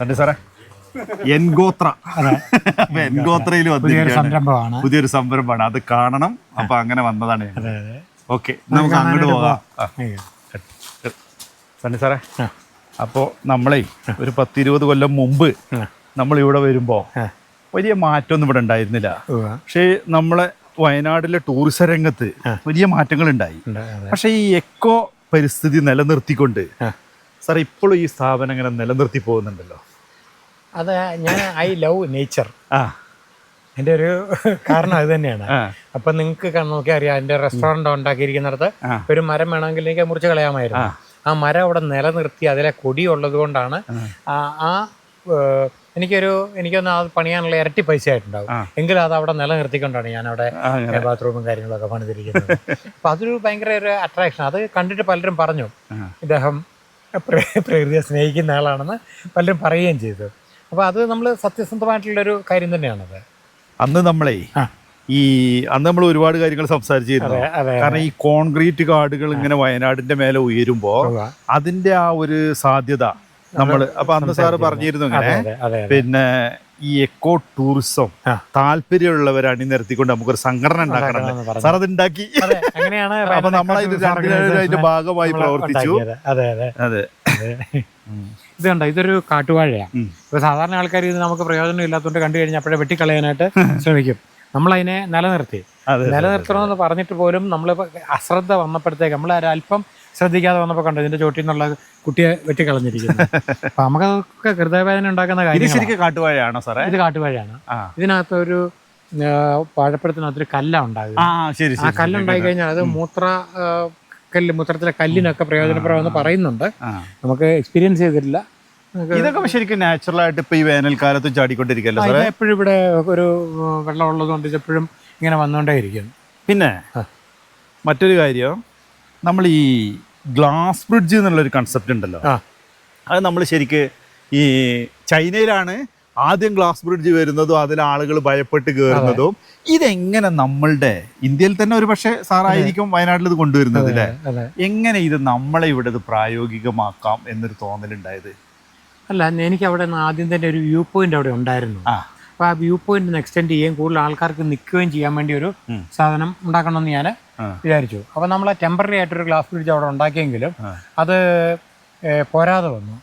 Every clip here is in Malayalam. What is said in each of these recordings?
സണ്ടെ സാറേ? എൻഗോത്ര. അപ്പൊ എൻഗോത്രയിൽ പുതിയൊരു വന്നിരിക്കുകയാണ് സംരംഭമാണ്. പുതിയൊരു സംരംഭമാണ്. അത് കാണണം. അപ്പൊ അങ്ങനെ വന്നതാണ് ഓക്കെ നമുക്ക് അങ്ങോട്ട് പോകാം. സണ്ണി സാറേ അപ്പോ അപ്പോൾ നമ്മളെ ഒരു പത്തിരുപത് കൊല്ലം മുമ്പ് നമ്മൾ ഇവിടെ വരുമ്പോ. വലിയ മാറ്റമൊന്നും ഇവിടെ ഉണ്ടായിരുന്നില്ല. പക്ഷേ നമ്മളെ വയനാടിലെ ടൂറിസം രംഗത്ത് വലിയ മാറ്റങ്ങൾ ഉണ്ടായി പക്ഷെ ഈ എക്കോ പരിസ്ഥിതി നിലനിർത്തിക്കൊണ്ട്. സാർ ഇപ്പോഴും ഈ സ്ഥാപനം ഇങ്ങനെ നിലനിർത്തി പോകുന്നുണ്ടല്ലോ. അത് ഞാൻ ഐ ലവ് നേച്ചർ. ആ. എന്റെ ഒരു കാരണം അത് തന്നെയാണ്. അപ്പം നിങ്ങൾക്ക് നോക്കിയാൽ അറിയാം എന്റെ റെസ്റ്റോറന്റ് ഉണ്ടാക്കിയിരിക്കുന്നിടത്ത് ഒരു മരം വേണമെങ്കിൽ എനിക്ക് മുറിച്ച് കളയാമായിരുന്നു. ആ. മരം അവിടെ നിലനിർത്തി അതിലെ കൊടി ഉള്ളത് കൊണ്ടാണ് ആ. എനിക്കൊരു എനിക്കൊന്ന് അത് പണിയാനുള്ള ഇരട്ടി പൈസ ആയിട്ടുണ്ടാവും എങ്കിൽ എങ്കിലും അത് അവിടെ നിലനിർത്തിക്കൊണ്ടാണ് ഞാൻ അവിടെ ബാത്റൂമും കാര്യങ്ങളൊക്കെ പണിതിരിക്കുന്നത്. അപ്പം അതൊരു ഭയങ്കര ഒരു അട്രാക്ഷൻ അത് കണ്ടിട്ട് പലരും പറഞ്ഞു. ഇദ്ദേഹം പ്രകൃതിയെ സ്നേഹിക്കുന്ന ആളാണെന്ന് പലരും പറയുകയും ചെയ്തു. അപ്പോൾ അത് നമ്മൾ സത്യസന്ധമായിട്ടുള്ളൊരു കാര്യം തന്നെയാണത് അന്ന് നമ്മളെ ഈ അന്ന് നമ്മൾ ഒരുപാട് കാര്യങ്ങൾ സംസാരിച്ചിരുന്നു. കാരണം ഈ കോൺക്രീറ്റ് കാർഡുകൾ ഇങ്ങനെ വയനാടിന്റെ മേലെ ഉയരുമ്പോ അതിന്റെ ആ ഒരു സാധ്യത നമ്മൾ അപ്പൊ അന്ന് സാറ് പറഞ്ഞിരുന്നു ഇങ്ങനെ. പിന്നെ ഈ എക്കോ ടൂറിസം താല്പര്യമുള്ളവർ അണിനിരത്തിക്കൊണ്ട് നമുക്കൊരു സംഘടന ഉണ്ടാക്കണം സാർ അത് ഉണ്ടാക്കി അങ്ങനെയാണ് അപ്പൊ നമ്മളതിന്റെ ഭാഗമായി പ്രവർത്തിച്ചു. അതെ. അതെ. ഇത് കണ്ടോ ഇതൊരു കാട്ടുവാഴയാണ് ഇപ്പൊ സാധാരണ ആൾക്കാർ ഇത് നമുക്ക് പ്രയോജനം ഇല്ലാത്തതുകൊണ്ട് കണ്ടു കഴിഞ്ഞാൽ അപ്പോഴേ വെട്ടിക്കളയാനായിട്ട് ശ്രമിക്കും. നമ്മൾ അതിനെ നിലനിർത്തി നിലനിർത്തണം നിലനിർത്തണമെന്ന് പറഞ്ഞിട്ട് പോലും നമ്മൾ അശ്രദ്ധ വന്നപ്പോഴത്തേക്ക് നമ്മൾ അല്പം ശ്രദ്ധിക്കാതെ വന്നപ്പോൾ കണ്ടു? ഇതിന്റെ ചോട്ടിൽ നിന്നുള്ള കുട്ടിയെ വെട്ടിക്കളഞ്ഞിരിക്കുന്നു. അപ്പൊ നമുക്കൊക്കെ ഹൃദയവേദന ഉണ്ടാക്കുന്ന കാര്യം ശരിക്കും കാട്ടുവാഴയാണോ സാറേ? ഇത് കാട്ടുവാഴയാണ്. ഇതിനകത്ത് ഒരു വാഴപ്പഴത്തിനകത്തൊരു കല്ല ഉണ്ടാകും ആ കല്ലുണ്ടായി കഴിഞ്ഞാൽ അത് മൂത്ര കല്ല് മൂത്രത്തിലെ കല്ലിനൊക്കെ പ്രയോജനപ്രദമെന്ന് പറയുന്നുണ്ട്. നമുക്ക് എക്സ്പീരിയൻസ് ചെയ്തിട്ടില്ല. ഇതൊക്കെ ശരിക്കും നാച്ചുറൽ ആയിട്ട് ഇപ്പൊ ഈ വേനൽക്കാലത്ത് ചാടിക്കൊണ്ടിരിക്കല്ലോ സാറേ? എപ്പോഴും ഇവിടെ ഒരു വെള്ളം ഉള്ളതുകൊണ്ട് എപ്പോഴും ഇങ്ങനെ വന്നുകൊണ്ടേയിരിക്കും. പിന്നെ മറ്റൊരു കാര്യം നമ്മൾ ഈ ഗ്ലാസ് ബ്രിഡ്ജ് എന്നുള്ളൊരു കൺസെപ്റ്റ് ഉണ്ടല്ലോ. അത് നമ്മൾ ശരിക്ക് ഈ ചൈനയിലാണ് ആദ്യം ഗ്ലാസ് ബ്രിഡ്ജ് വരുന്നതും അതിൽ ആളുകൾ ഭയപ്പെട്ട് കയറുന്നതും ഇതെങ്ങനെ നമ്മളുടെ ഇന്ത്യയിൽ തന്നെ ഒരു പക്ഷേ സാറായിരിക്കും വയനാട്ടിൽ ഇത് കൊണ്ടുവരുന്നത് അല്ലേ? എങ്ങനെ ഇത് നമ്മളെ ഇവിടെ ഇത് പ്രായോഗികമാക്കാം എന്നൊരു തോന്നലുണ്ടായത്? അല്ല എനിക്ക് അവിടെ നിന്ന് ആദ്യം തന്നെ ഒരു വ്യൂ പോയിന്റ് അവിടെ ഉണ്ടായിരുന്നു. ആ. അപ്പോൾ ആ വ്യൂ പോയിന്റ് എക്സ്റ്റെൻഡ് ചെയ്യുകയും കൂടുതൽ ആൾക്കാർക്ക് നിൽക്കുകയും ചെയ്യാൻ വേണ്ടി ഒരു. സാധനം ഉണ്ടാക്കണമെന്ന് ഞാൻ. വിചാരിച്ചു. അപ്പോൾ നമ്മൾ ടെമ്പററി ആയിട്ടൊരു ഗ്ലാസ് ബ്രിഡ്ജ് അവിടെ ഉണ്ടാക്കിയെങ്കിലും അത് പോരാതെ വന്നു.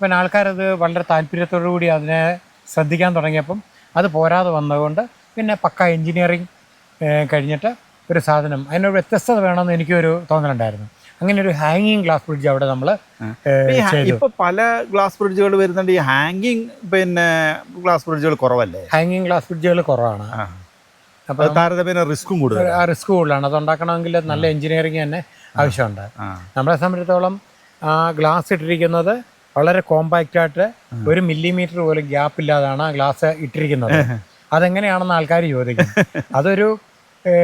പിന്നെ ആൾക്കാരത് വളരെ താല്പര്യത്തോടു കൂടി അതിനെ ശ്രദ്ധിക്കാൻ തുടങ്ങിയപ്പം അത് പോരാതെ വന്നതുകൊണ്ട് പിന്നെ പക്ക എൻജിനീയറിങ് കഴിഞ്ഞിട്ട് ഒരു സാധനം അതിനൊരു വ്യത്യസ്തത വേണമെന്ന് എനിക്കൊരു തോന്നലുണ്ടായിരുന്നു. അങ്ങനെ ഒരു ഹാങ്ങിങ് ഗ്ലാസ് ബ്രിഡ്ജ് അവിടെ നമ്മൾ ഇപ്പൊ പല ഗ്ലാസ് ബ്രിഡ്ജുകൾ വരുന്നുണ്ട്. ഈ ഹാങ്ങിങ് പിന്നെ ഗ്ലാസ് ബ്രിഡ്ജുകൾ കുറവല്ലേ? ഹാങ്ങിങ് ഗ്ലാസ് ബ്രിഡ്ജുകൾ കുറവാണ്. അപ്പോൾ താരതമ്യേന റിസ്ക്കും കൂടുതൽ ആ റിസ്ക് കൂടുതലാണ്. അത് ഉണ്ടാക്കണമെങ്കിൽ നല്ല എഞ്ചിനീയറിങ് തന്നെ ആവശ്യമുണ്ട്. നമ്മളെ സംബന്ധിച്ചിടത്തോളം ആ ഗ്ലാസ് ഇട്ടിരിക്കുന്നത് വളരെ കോമ്പാക്റ്റ് ആയിട്ട് ഒരു മില്ലിമീറ്റർ പോലും ഗ്യാപ്പ് ഇല്ലാതാണ് ആ ഗ്ലാസ് ഇട്ടിരിക്കുന്നത്. അതെങ്ങനെയാണെന്ന് ആൾക്കാർ ചോദിക്കും. അതൊരു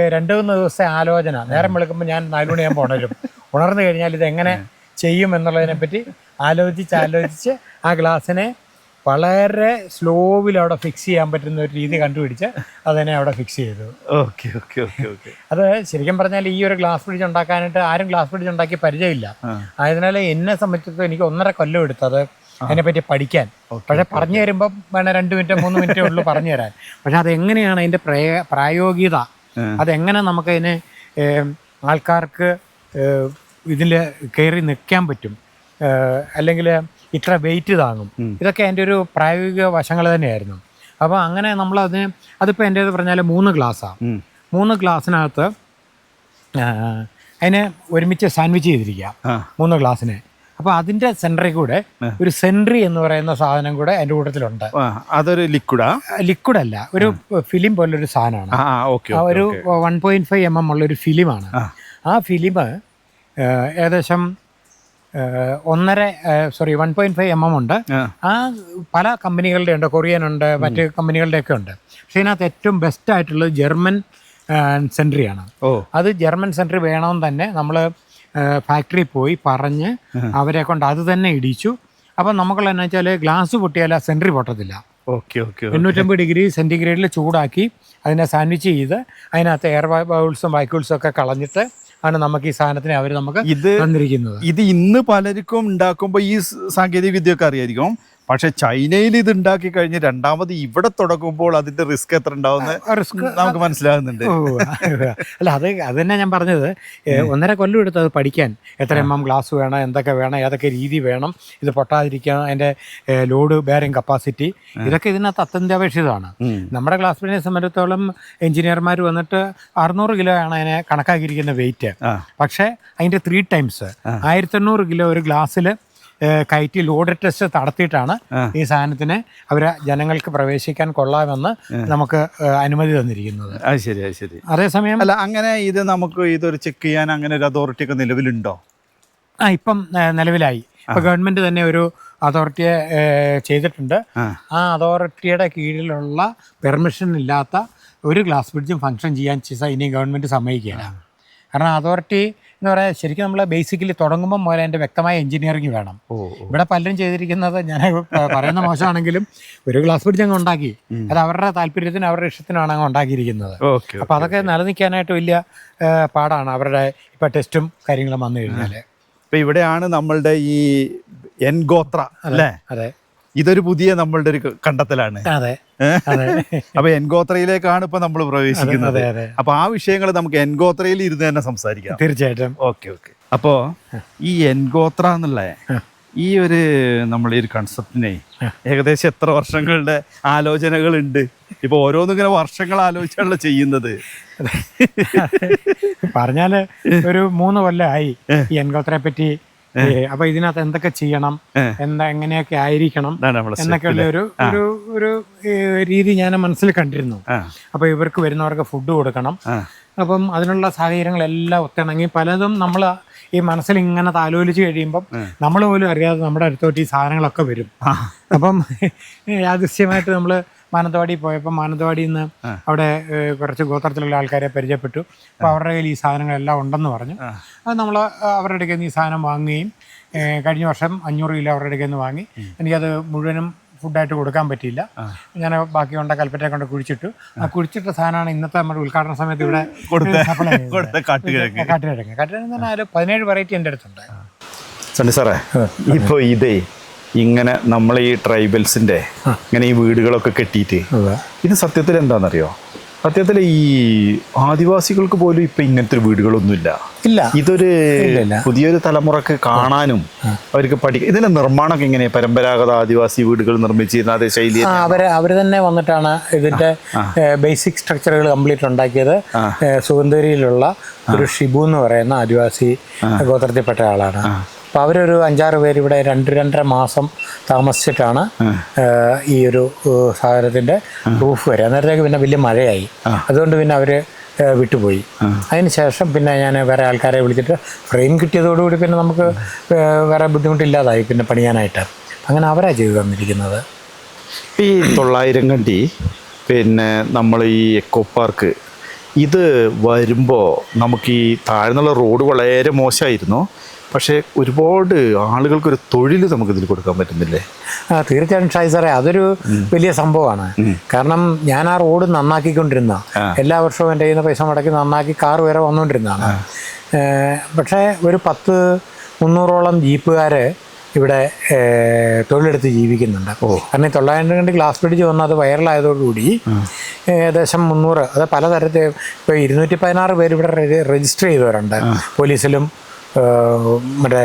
രണ്ട് മൂന്ന് ദിവസത്തെ ആലോചന. നേരം വെളുക്കുമ്പോൾ ഞാൻ നാല് മണിയാകുമ്പോൾ ഉണരും. ഉണർന്നു കഴിഞ്ഞാൽ ഇത് എങ്ങനെ ചെയ്യും എന്നുള്ളതിനെ പറ്റി ആലോചിച്ച് ആലോചിച്ച് ആ ഗ്ലാസ്സിനെ വളരെ സ്ലോവിൽ അവിടെ ഫിക്സ് ചെയ്യാൻ പറ്റുന്ന ഒരു രീതി കണ്ടുപിടിച്ച് അതിനെ അവിടെ ഫിക്സ് ചെയ്തു. ഓക്കെ ഓക്കെ ഓക്കെ ഓക്കെ അത് ശരിക്കും പറഞ്ഞാൽ ഈ ഒരു ഗ്ലാസ് ബ്രിഡ്ജ് ഉണ്ടാക്കാനായിട്ട് ആരും ഗ്ലാസ് ബ്രിഡ്ജ് ഉണ്ടാക്കി പരിചയമില്ല. അതിനാൽ ആയതിനാൽ എന്നെ സംബന്ധിച്ചിടത്തോളം എനിക്ക് ഒന്നര കൊല്ലം എടുത്തത് അതിനെപ്പറ്റി പഠിക്കാൻ. പക്ഷെ പറഞ്ഞു തരുമ്പം വേണം രണ്ട് മിനിറ്റ് മൂന്ന് മിനിറ്റേ ഉള്ളൂ പറഞ്ഞു തരാൻ. പക്ഷെ അതെങ്ങനെയാണ് അതിന്റെ പ്രയ പ്രായോഗികത. അതെങ്ങനെ നമുക്കതിനെ ആൾക്കാർക്ക് ഇതിൽ കയറി നിൽക്കാൻ പറ്റും? അല്ലെങ്കിൽ ഇത്ര വെയിറ്റ് താങ്ങും. ഇതൊക്കെ എന്റെ ഒരു പ്രായോഗിക വശങ്ങൾ തന്നെയായിരുന്നു. അപ്പോൾ അങ്ങനെ നമ്മൾ നമ്മളതിന് അതിപ്പോൾ എന്റെ പറഞ്ഞാൽ മൂന്ന് ഗ്ലാസ്സാണ് മൂന്ന് ഗ്ലാസ്സിനകത്ത് അതിനെ ഒരുമിച്ച് സാൻഡ്വിച്ച് ചെയ്തിരിക്കുക. മൂന്ന് ഗ്ലാസ്സിനെ അപ്പോൾ അതിന്റെ സെന്ററിൽ കൂടെ ഒരു സെൻട്രി എന്ന് പറയുന്ന സാധനം കൂടെ എന്റെ കൂട്ടത്തിലുണ്ട്. അതൊരു ലിക്വിഡാ ലിക്വിഡ് അല്ല. ഒരു ഫിലിം പോലൊരു സാധനമാണ്. ഒരു one point five M M ഉള്ള ഒരു ഫിലിമാണ് ആ. ഫിലിം ഏകദേശം ഒന്നര sorry one point five M M ഉണ്ട്. ആ. പല കമ്പനികളുടെ ഉണ്ട് കൊറിയൻ ഉണ്ട് മറ്റ് കമ്പനികളുടെ ഒക്കെ ഉണ്ട്. പക്ഷേ ഇതിനകത്ത് ഏറ്റവും ബെസ്റ്റ് ആയിട്ടുള്ളത് ജർമ്മൻ സെൻട്രിയാണ് ഓ. അത് ജർമ്മൻ സെൻട്രി വേണമെന്ന് തന്നെ നമ്മൾ ഫാക്ടറി പോയി പറഞ്ഞ് അവരെ കൊണ്ട് അത് തന്നെ ഇടിച്ചു. അപ്പം നമുക്കുള്ള എന്നാ വെച്ചാൽ ഗ്ലാസ് പൊട്ടിയാൽ ആ സെൻട്രി പൊട്ടത്തില്ല. ഓക്കെ ഓക്കെ എണ്ണൂറ്റമ്പത് ഡിഗ്രി സെന്റിഗ്രേഡിൽ ചൂടാക്കി അതിനെ സാൻഡ്വിച്ച് ചെയ്ത് അതിനകത്ത് എയർ ബൗൾസും വൈക്കിൾസും ഒക്കെ കളഞ്ഞിട്ട് ആണ് നമുക്ക് ഈ സാധനത്തിനെ അവർ നമുക്ക് ഇത് തന്നിരിക്കുന്നത്. ഇത് ഇന്ന് പലർക്കും ഉണ്ടാക്കുമ്പോൾ ഈ സാങ്കേതിക സാങ്കേതിക വിദ്യയൊക്കെ അറിയായിരിക്കും. പക്ഷെ ചൈനയിൽ ഇത് ഉണ്ടാക്കി കഴിഞ്ഞ് രണ്ടാമത് ഇവിടെ തുടങ്ങുമ്പോൾ അതിന്റെ റിസ്ക് എത്ര ഉണ്ടാവുന്ന റിസ്ക് നമുക്ക് മനസ്സിലാകുന്നുണ്ട്. അല്ല അത് അത് തന്നെ ഞാൻ പറഞ്ഞത് ഒന്നര കൊല്ലം എടുത്ത് അത് പഠിക്കാൻ. എത്ര എം എം ഗ്ലാസ് വേണം എന്തൊക്കെ വേണം ഏതൊക്കെ രീതി വേണം ഇത് പൊട്ടാതിരിക്കാൻ അതിന്റെ ലോഡ് ബെയറിംഗ് കപ്പാസിറ്റി ഇതൊക്കെ ഇതിനകത്ത് അത്യന്താപേക്ഷിതമാണ്. നമ്മുടെ ഗ്ലാസ് ബിനെ സംബന്ധിച്ചിടത്തോളം എഞ്ചിനീയർമാർ വന്നിട്ട് അറുന്നൂറ് കിലോ ആണ് അതിനെ കണക്കാക്കിയിരിക്കുന്ന വെയിറ്റ്. പക്ഷേ അതിന്റെ ത്രീ ടൈംസ് ആയിരത്തെണ്ണൂറ് കിലോ ഒരു ഗ്ലാസ്സിൽ കയറ്റി ലോഡ് ടെസ്റ്റ് നടത്തിയിട്ടാണ് ഈ സാധനത്തിന് അവർ ജനങ്ങൾക്ക് പ്രവേശിക്കാൻ കൊള്ളാമെന്ന് നമുക്ക് അനുമതി തന്നിരിക്കുന്നത്. അത് ശരി അത് ശരി. അതേസമയം അല്ല അങ്ങനെ ഇത് നമുക്ക് ഇതൊരു ചെക്ക് ചെയ്യാൻ അങ്ങനെ ഒരു അതോറിറ്റി ഒക്കെ നിലവിലുണ്ടോ? ആ ഇപ്പം നിലവിലായി. ഇപ്പൊ ഗവൺമെന്റ് തന്നെ ഒരു അതോറിറ്റിയെ ചെയ്തിട്ടുണ്ട്. ആ. ആ അതോറിറ്റിയുടെ കീഴിലുള്ള പെർമിഷൻ ഇല്ലാത്ത ഒരു ഗ്ലാസ് ബ്രിഡ്ജും ഫംഗ്ഷൻ ചെയ്യാൻ ചീസ ഇനി ഗവൺമെന്റ് സമ്മതിക്കുകയില്ല. കാരണം അതോറിറ്റി എന്ന് പറയാൻ ശരിക്കും നമ്മൾ ബേസിക്കലി തുടങ്ങുമ്പോൾ മുതൽ അതിന്റെ വ്യക്തമായ എഞ്ചിനീയറിംഗ് വേണം. ഇവിടെ പലരും ചെയ്തിരിക്കുന്നത് ഞാൻ പറയുന്ന മോശമാണെങ്കിലും ഒരു ഗ്ലാസ് ബ്രിഡ്ജ് അങ്ങ് ഉണ്ടാക്കി. അത് അവരുടെ താല്പര്യത്തിന് അവരുടെ ഇഷ്ടത്തിനാണ് അങ്ങ് ഉണ്ടാക്കിയിരിക്കുന്നത്. അപ്പം അപ്പോൾ അതൊക്കെ നിലനിൽക്കാനായിട്ട് വലിയ പാടാണ് അവരുടെ ഇപ്പം ടെസ്റ്റും കാര്യങ്ങളും വന്നു കഴിഞ്ഞാൽ ഇപ്പം ഇവിടെയാണ് നമ്മളുടെ ഈ എൻഗോത്ര അല്ലേ? അതെ. ഇതൊരു പുതിയ നമ്മളുടെ ഒരു കണ്ടെത്തലാണ്. അതെ. അപ്പൊ എൻഗോത്രയിലേക്കാണ് ഇപ്പൊ നമ്മൾ പ്രവേശിക്കുന്നത്. അപ്പൊ ആ വിഷയങ്ങൾ നമുക്ക് എൻഗോത്രയിൽ ഇരുന്ന് തന്നെ സംസാരിക്കാം. തീർച്ചയായിട്ടും. Okay okay. അപ്പോ ഈ എൻഗോത്ര എന്നുള്ള ഈ ഒരു നമ്മൾ ഈ ഒരു കൺസെപ്റ്റിനെ ഏകദേശം എത്ര വർഷങ്ങളുടെ ആലോചനകളുണ്ട്? ഇപ്പൊ ഓരോന്നിങ്ങനെ വർഷങ്ങൾ ആലോചിച്ചാണല്ലോ ചെയ്യുന്നത്. പറഞ്ഞാൽ ഒരു മൂന്ന് കൊല്ലമായി ഈ എൻഗോത്രയെ പറ്റി അപ്പൊ ഇതിനകത്ത് എന്തൊക്കെ ചെയ്യണം? എന്താ എങ്ങനെയൊക്കെ ആയിരിക്കണം? എന്നൊക്കെയുള്ള ഒരു ഒരു ഒരു രീതി ഞാൻ മനസ്സിൽ കണ്ടിരുന്നു. അപ്പൊ ഇവർക്ക് വരുന്നവർക്ക് ഫുഡ് കൊടുക്കണം. അപ്പം അതിനുള്ള സാഹചര്യങ്ങളെല്ലാം ഒത്തിണങ്ങി പലതും നമ്മൾ ഈ മനസ്സിൽ ഇങ്ങനെ താലോലിച്ച് കഴിയുമ്പം നമ്മൾ പോലും അറിയാതെ നമ്മുടെ അടുത്തോട്ട് ഈ സാധനങ്ങളൊക്കെ വരും. അപ്പം യാദൃശ്യമായിട്ട് നമ്മൾ മാനന്തവാടി പോയപ്പോൾ മാനന്തവാടിയിൽ നിന്ന് അവിടെ കുറച്ച് ഗോത്രത്തിലുള്ള ആൾക്കാരെ പരിചയപ്പെട്ടു. അപ്പോൾ അവരുടെ കയ്യിൽ ഈ സാധനങ്ങളെല്ലാം ഉണ്ടെന്ന് പറഞ്ഞു. അത് നമ്മൾ അവരുടെ അടുക്കൽ നിന്ന് ഈ സാധനം വാങ്ങുകയും കഴിഞ്ഞ വർഷം അഞ്ഞൂറ് കിലോ അവരുടെ അടുക്കൽ നിന്ന് വാങ്ങി. എനിക്കത് മുഴുവനും ഫുഡായിട്ട് കൊടുക്കാൻ പറ്റിയില്ല. ഞാൻ ബാക്കി കൊണ്ട കൽപ്പറ്റയെ കൊണ്ട് കുഴിച്ചിട്ടു. ആ കുഴിച്ചിട്ട സാധനമാണ് ഇന്നത്തെ നമ്മുടെ ഉദ്ഘാടന സമയത്ത് ഇവിടെ കാട്ടുകിഴങ്ങ്. കാട്ടുകിഴങ്ങ്. കാട്ടുകിഴങ്ങ് തന്നെ അതിൽ പതിനേഴ് വെറൈറ്റി എന്റെ അടുത്തുണ്ട് സണ്ണി സാറേ ഇപ്പോൾ ഇതേ ഇങ്ങനെ നമ്മൾ ഈ ട്രൈബൽസിന്റെ ഇങ്ങനെ ഈ വീടുകളൊക്കെ കെട്ടിയിട്ട് ഇത് സത്യത്തിൽ എന്താണെന്നറിയോ സത്യത്തിൽ ഈ ആദിവാസികൾക്ക് പോലും ഇപ്പൊ ഇങ്ങനത്തെ ഒരു വീടുകളൊന്നുമില്ല. ഇല്ല. ഇതൊരു. പുതിയൊരു തലമുറയ്ക്ക് കാണാനും അവർക്ക് പഠിക്കും ഇതിന്റെ നിർമ്മാണമൊക്കെ ഇങ്ങനെ പരമ്പരാഗത ആദിവാസി വീടുകൾ നിർമ്മിച്ചിരുന്ന അതേ ശൈലി അവർ അവർ തന്നെ വന്നിട്ടാണ് ഇതിന്റെ ബേസിക് സ്ട്രക്ചറുകൾ കംപ്ലീറ്റ് ഉണ്ടാക്കിയത്. സുഗന്ധരിയിലുള്ള ഒരു ഷിബു എന്ന് പറയുന്ന ആദിവാസി ഗോത്രത്തിൽപ്പെട്ട ആളാണ്. അപ്പൊ അവരൊരു അഞ്ചാറ് പേര് ഇവിടെ രണ്ട് രണ്ടര മാസം താമസിച്ചിട്ടാണ് ഈ ഒരു സാധനത്തിന്റെ പ്രൂഫ് റൂഫ് വരെ. അന്നേരത്തേക്ക് പിന്നെ വലിയ മഴയായി. അതുകൊണ്ട് പിന്നെ അവർ വിട്ടുപോയി. അതിന് ശേഷം പിന്നെ ഞാൻ വേറെ ആൾക്കാരെ വിളിച്ചിട്ട് ഫ്രെയിം കിട്ടിയതോടുകൂടി പിന്നെ നമുക്ക് വേറെ ബുദ്ധിമുട്ടില്ലാതായി പിന്നെ പണിയാനായിട്ട്. അങ്ങനെ അവരാ ചെയ്തു തന്നിരിക്കുന്നത്. ഈ തൊള്ളായിരം കണ്ടി പിന്നെ നമ്മൾ ഈ എക്കോ പാർക്ക് ഇത് വരുമ്പോൾ നമുക്ക് ഈ താഴ്ന്നുള്ള റോഡ് വളരെ മോശമായിരുന്നു പക്ഷേ ഒരുപാട് ആളുകൾക്ക് ഒരു തൊഴിൽ നമുക്ക് ഇതിൽ കൊടുക്കാൻ പറ്റുന്നില്ലേ? ആ തീർച്ചയായിട്ടും ഷായി സാറേ അതൊരു വലിയ സംഭവമാണ്. കാരണം ഞാൻ ആ റോഡ് നന്നാക്കിക്കൊണ്ടിരുന്ന എല്ലാ വർഷവും എന്റെ കയ്യിൽ നിന്ന് പൈസ മുടക്കി നന്നാക്കി കാർ വരെ വന്നുകൊണ്ടിരുന്നതാണ്. പക്ഷേ ഒരു പത്ത് മുന്നൂറോളം ജീപ്പുകാർ ഇവിടെ തൊഴിലെടുത്ത് ജീവിക്കുന്നുണ്ട്. കാരണം ഈ തൊള്ളായിരം കണ്ട് ഗ്ലാസ് ബ്രിഡ്ജ് വന്ന് അത് വൈറലായതോടുകൂടി ഏകദേശം മുന്നൂറ് അത് പലതരത്തിൽ ഇപ്പോൾ ഇരുന്നൂറ്റി പതിനാറ് പേര് ഇവിടെ രജിസ്റ്റർ ചെയ്തവരുണ്ട് പോലീസിലും മറ്റേ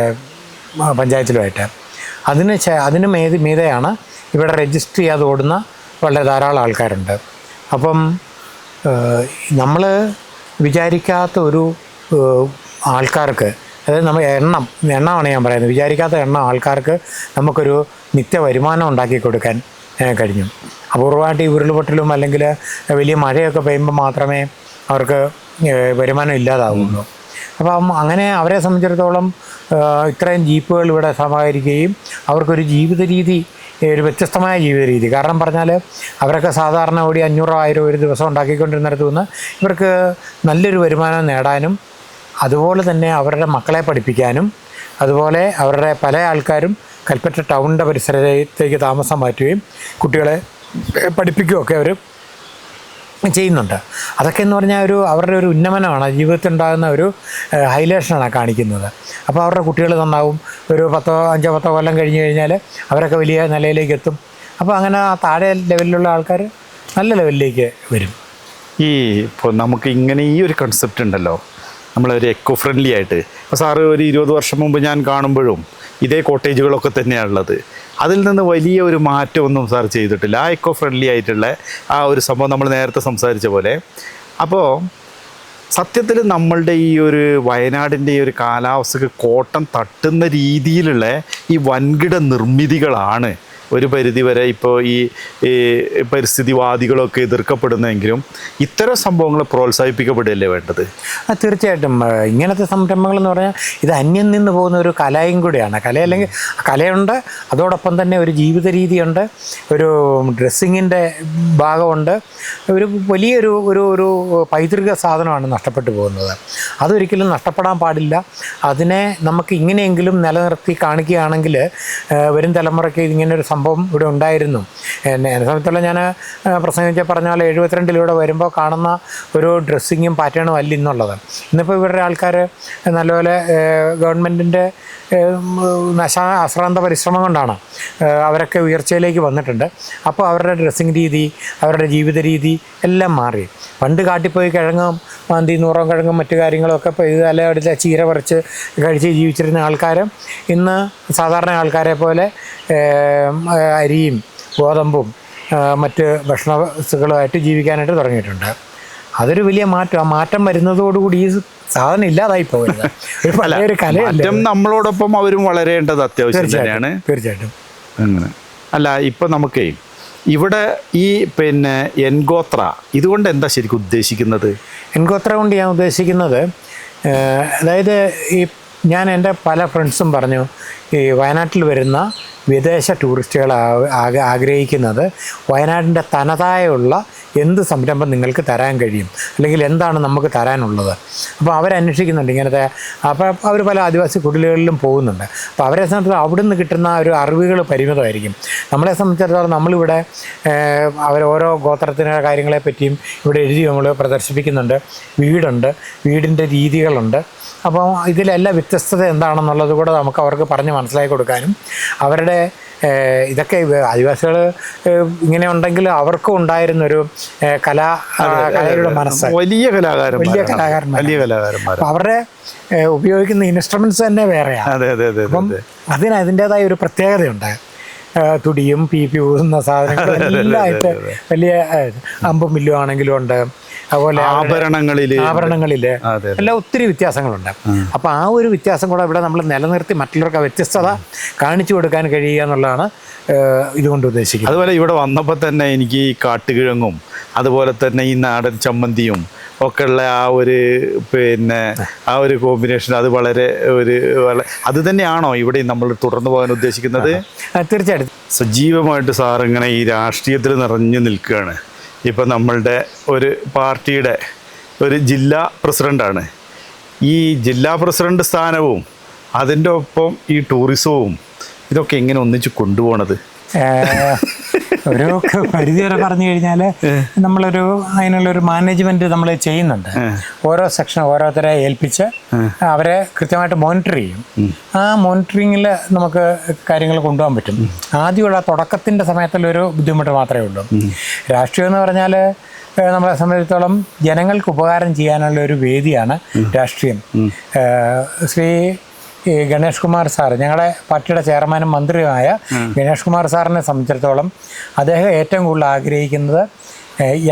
പഞ്ചായത്തിലുമായിട്ട്. അതിന് അതിന് മേത് മീതെയാണ് ഇവിടെ രജിസ്റ്റർ ചെയ്യാതെ ഓടുന്ന വളരെ ധാരാളം ആൾക്കാരുണ്ട്. അപ്പം നമ്മൾ വിചാരിക്കാത്ത ഒരു ആൾക്കാർക്ക് അതായത് നമ്മൾ എണ്ണം എണ്ണമാണ് ഞാൻ പറയുന്നത്. വിചാരിക്കാത്ത എണ്ണം ആൾക്കാർക്ക് നമുക്കൊരു നിത്യ വരുമാനം ഉണ്ടാക്കി കൊടുക്കാൻ കഴിഞ്ഞു. അപൂർവമായിട്ട് ഈ ഉരുൾപൊട്ടലും അല്ലെങ്കിൽ വലിയ മഴയൊക്കെ പെയ്യുമ്പോൾ മാത്രമേ അവർക്ക് വരുമാനം ഇല്ലാതാവുള്ളൂ. അപ്പം അങ്ങനെ അവരെ സംബന്ധിച്ചിടത്തോളം ഇത്രയും ജീപ്പുകൾ ഇവിടെ സമാഹരിക്കുകയും അവർക്കൊരു ജീവിത രീതി ഒരു വ്യത്യസ്തമായ ജീവിത രീതി. കാരണം പറഞ്ഞാൽ അവരൊക്കെ സാധാരണ ഓടി അഞ്ഞൂറോ ആയിരം ഒരു ദിവസം ഉണ്ടാക്കിക്കൊണ്ടിരുന്നിടത്തു നിന്ന് ഇവർക്ക് നല്ലൊരു വരുമാനം നേടാനും അതുപോലെ തന്നെ അവരുടെ മക്കളെ പഠിപ്പിക്കാനും അതുപോലെ അവരുടെ പല ആൾക്കാരും കൽപ്പറ്റ ടൗണിന്റെ പരിസരത്തേക്ക് താമസം മാറ്റുകയും കുട്ടികളെ പഠിപ്പിക്കുകയൊക്കെ അവർ ചെയ്യുന്നുണ്ട്. അതൊക്കെ എന്ന് പറഞ്ഞാൽ ഒരു അവരുടെ ഒരു ഉന്നമനമാണ്. ജീവിതത്തിൽ ഉണ്ടാകുന്ന ഒരു ഹൈലേഷനാണ് കാണിക്കുന്നത്. അപ്പോൾ അവരുടെ കുട്ടികൾ നന്നാവും. ഒരു പത്തോ അഞ്ചോ പത്തോ കൊല്ലം കഴിഞ്ഞ് കഴിഞ്ഞാൽ അവരൊക്കെ വലിയ നിലയിലേക്ക് എത്തും. അപ്പോൾ അങ്ങനെ ആ താഴെ ലെവലിലുള്ള ആൾക്കാർ നല്ല ലെവലിലേക്ക് വരും. ഈ ഇപ്പോൾ നമുക്ക് ഇങ്ങനെ ഈ ഒരു കൺസെപ്റ്റ് ഉണ്ടല്ലോ. നമ്മളൊരു എക്കോ ഫ്രണ്ട്ലി ആയിട്ട്. ഇപ്പോൾ സാറ് ഒരു ഇരുപത് വർഷം മുമ്പ് ഞാൻ കാണുമ്പോഴും ഇതേ കോട്ടേജുകളൊക്കെ തന്നെയാണുള്ളത് അതിൽ നിന്ന് വലിയ ഒരു മാറ്റമൊന്നും സാർ ചെയ്തിട്ടില്ല. ആ എക്കോ ഫ്രണ്ട്ലി ആയിട്ടുള്ള ആ ഒരു സംഭവം നമ്മൾ നേരത്തെ സംസാരിച്ച പോലെ. അപ്പോൾ സത്യത്തിൽ നമ്മളുടെ ഈ ഒരു വയനാടിന്റെ ഈ ഒരു കാലാവസ്ഥക്ക് കോട്ടം തട്ടുന്ന രീതിയിലുള്ള ഈ വൻകിട നിർമ്മിതികളാണ് ഒരു പരിധിവരെ ഇപ്പോൾ ഈ പരിസ്ഥിതിവാദികളൊക്കെ എതിർക്കപ്പെടുന്നെങ്കിലും ഇത്തരം സംഭവങ്ങൾ പ്രോത്സാഹിപ്പിക്കപ്പെടുകയല്ലേ വേണ്ടത്? ആ തീർച്ചയായിട്ടും. ഇങ്ങനത്തെ സംരംഭങ്ങൾ എന്ന് പറഞ്ഞാൽ ഇത് അന്യം നിന്ന് പോകുന്ന ഒരു കലയും കൂടിയാണ്. കല അല്ലെങ്കിൽ കലയുണ്ട് അതോടൊപ്പം തന്നെ ഒരു ജീവിത രീതിയുണ്ട് ഒരു ഡ്രസ്സിങ്ങിന്റെ ഭാഗമുണ്ട്. ഒരു വലിയൊരു ഒരു ഒരു പൈതൃക സാധനമാണ് നഷ്ടപ്പെട്ടു പോകുന്നത്. അതൊരിക്കലും നഷ്ടപ്പെടാൻ പാടില്ല. അതിനെ നമുക്ക് ഇങ്ങനെയെങ്കിലും നിലനിർത്തി കാണിക്കുകയാണെങ്കിൽ വരും തലമുറയ്ക്ക് ഇങ്ങനെ ഒരു സംഭവം ഇവിടെ ഉണ്ടായിരുന്നു. എന്നെ എന്നെ സംബന്ധിച്ചുള്ള ഞാൻ പ്രസംഗിച്ച പറഞ്ഞ പോലെ എഴുപത്തിരണ്ടിലൂടെ വരുമ്പോൾ കാണുന്ന ഒരു ഡ്രസ്സിങ്ങും പാറ്റേണും അല്ല ഇന്നുള്ളത്. ഇന്നിപ്പോൾ ഇവരുടെ ആൾക്കാർ നല്ലപോലെ ഗവൺമെന്റിന്റെ നശ അശ്രാന്ത പരിശ്രമം കൊണ്ടാണ് അവരൊക്കെ ഉയർച്ചയിലേക്ക് വന്നിട്ടുണ്ട്. അപ്പോൾ അവരുടെ ഡ്രസ്സിങ് രീതി അവരുടെ ജീവിത രീതി എല്ലാം മാറി. പണ്ട് കാട്ടിപ്പോയി കിഴങ്ങും മാന്തി നൂറം കിഴങ്ങും മറ്റു കാര്യങ്ങളൊക്കെ ഇപ്പോൾ ഇത് അല്ലെ അവിടുത്തെ ചീര പറിച്ച് കഴിച്ച് ജീവിച്ചിരുന്ന ആൾക്കാരും ഇന്ന് സാധാരണ ആൾക്കാരെ പോലെ അരിയും ഗോതമ്പും മറ്റ് ഭക്ഷണ വസ്തുക്കളുമായിട്ട് ജീവിക്കാനായിട്ട് തുടങ്ങിയിട്ടുണ്ട്. അതൊരു വലിയ മാറ്റം. ആ മാറ്റം വരുന്നതോടുകൂടി ഈ സാധനം ഇല്ലാതായി പോകരുത് ഒരു പല കലയല്ലേ മാറ്റം നമ്മളോടൊപ്പം അവരും വളരേണ്ടത് അത്യാവശ്യം തന്നെയാണ്. തീർച്ചയായിട്ടും. അങ്ങനെ. അല്ല ഇപ്പം നമുക്കേ ഇവിടെ ഈ പിന്നെ എൻഗോത്ര ഇതുകൊണ്ട് എന്താ ശരിക്കും ഉദ്ദേശിക്കുന്നത്? എൻഗോത്ര കൊണ്ട് ഞാൻ ഉദ്ദേശിക്കുന്നത് ഏഹ്, അതായത് ഈ ഞാൻ എന്റെ പല ഫ്രണ്ട്സും പറഞ്ഞു ഈ വയനാട്ടിൽ വരുന്ന വിദേശ ടൂറിസ്റ്റുകൾ ആ- ആഗ്രഹിക്കുന്നത് വയനാടിന്റെ തനതായുള്ള എന്ത് സംരംഭം നിങ്ങൾക്ക് തരാൻ കഴിയും? അല്ലെങ്കിൽ എന്താണ് നമുക്ക് തരാനുള്ളത്? അപ്പോൾ അവരന്വേഷിക്കുന്നുണ്ട് ഇങ്ങനത്തെ അപ്പോൾ അവർ പല ആദിവാസി കുടിലുകളിലും പോകുന്നുണ്ട്. അപ്പോൾ അവരെ സംബന്ധിച്ച് അവിടെ നിന്ന് കിട്ടുന്ന ഒരു അറിവുകൾ പരിമിതമായിരിക്കും. നമ്മളെ സംബന്ധിച്ചിടത്തോളം നമ്മളിവിടെ അവർ ഓരോ ഗോത്രത്തിന്റെ കാര്യങ്ങളെ പറ്റിയും ഇവിടെ എഴുതി നമ്മൾ പ്രദർശിപ്പിക്കുന്നുണ്ട്. വീടുണ്ട് വീടിന്റെ രീതികളുണ്ട്. അപ്പോൾ ഇതിലെല്ലാം വ്യത്യസ്തത എന്താണെന്നുള്ളത് കൂടെ നമുക്ക് അവർക്ക് പറഞ്ഞ് മനസ്സിലാക്കി കൊടുക്കാനും അവരുടെ ഇതൊക്കെ ആദിവാസികൾ ഇങ്ങനെ ഉണ്ടെങ്കിൽ അവർക്കും ഉണ്ടായിരുന്നൊരു ഒരു കലാ കലയുടെ മനസ്സ്. വലിയ കലാകാരൻ വലിയ കലാകാരന്മാർ വലിയ കലാകാരന്മാർ അവരുടെ ഉപയോഗിക്കുന്ന ഇൻസ്ട്രുമെന്റ്സ് തന്നെ വേറെയാണ് അതെ അതെ അതെ അപ്പം അതിന് അതിന്റെതായ ഒരു പ്രത്യേകതയുണ്ട്. തുടിയും പി പി ഊതുന്ന സാധനങ്ങളും എല്ലാമായിട്ട് വലിയ അമ്പും മില്ലും ആണെങ്കിലും ഉണ്ട്. അതുപോലെ ആഭരണങ്ങളിൽ. ആഭരണങ്ങളിൽ എല്ലാം ഒത്തിരി വ്യത്യാസങ്ങളുണ്ട്. അപ്പൊ ആ ഒരു വ്യത്യാസം കൂടെ ഇവിടെ നമ്മൾ നിലനിർത്തി മറ്റുള്ളവർക്ക് വ്യത്യസ്തത കാണിച്ചു കൊടുക്കാൻ കഴിയുക എന്നുള്ളതാണ് ഇതുകൊണ്ട് ഉദ്ദേശിക്കുന്നത്. അതുപോലെ ഇവിടെ വന്നപ്പോൾ തന്നെ എനിക്ക് ഈ കാട്ടുകിഴങ്ങും അതുപോലെ തന്നെ ഈ നാടൻ ചമ്മന്തിയും ഒക്കെ ഉള്ള ആ ഒരു പിന്നെ ആ ഒരു കോമ്പിനേഷൻ അത് വളരെ ഒരു അത് തന്നെയാണോ ഇവിടെ നമ്മൾ തുടർന്നു പോകാൻ ഉദ്ദേശിക്കുന്നത്? തീർച്ചയായിട്ടും. സജീവമായിട്ട് സാർ ഇങ്ങനെ ഈ രാഷ്ട്രീയത്തിൽ നിറഞ്ഞു നിൽക്കുകയാണ്. ഇപ്പം നമ്മളുടെ ഒരു പാർട്ടിയുടെ ഒരു ജില്ലാ പ്രസിഡന്റാണ് ഈ ജില്ലാ പ്രസിഡന്റ് സ്ഥാനവും അതിന്റെ ഒപ്പം ഈ ടൂറിസവും ഇതൊക്കെ എങ്ങനെ ഒന്നിച്ച് കൊണ്ടുപോകണത് ഒരു പരിധി വരെ പറഞ്ഞു കഴിഞ്ഞാൽ നമ്മളൊരു അതിനുള്ളൊരു മാനേജ്മെന്റ് നമ്മൾ ചെയ്യുന്നുണ്ട്. ഓരോ സെക്ഷൻ ഓരോരുത്തരെ ഏൽപ്പിച്ച് അവരെ കൃത്യമായിട്ട് മോണിറ്റർ ചെയ്യും. ആ മോണിറ്ററിങ്ങിൽ നമുക്ക് കാര്യങ്ങൾ കൊണ്ടുപോകാൻ പറ്റും. ആദ്യമുള്ള തുടക്കത്തിന്റെ സമയത്തുള്ളൊരു ബുദ്ധിമുട്ട് മാത്രമേ ഉള്ളൂ. രാഷ്ട്രീയം എന്ന് പറഞ്ഞാൽ നമ്മളെ സംബന്ധിച്ചിടത്തോളം ജനങ്ങൾക്ക് ഉപകാരം ചെയ്യാനുള്ള ഒരു വേദിയാണ് രാഷ്ട്രീയം. ശ്രീ ഈ ഗണേഷ് കുമാർ സാർ ഞങ്ങളുടെ പാർട്ടിയുടെ ചെയർമാനും മന്ത്രിയുമായ ഗണേഷ് കുമാർ സാറിനെ സംബന്ധിച്ചിടത്തോളം അദ്ദേഹം ഏറ്റവും കൂടുതൽ ആഗ്രഹിക്കുന്നത്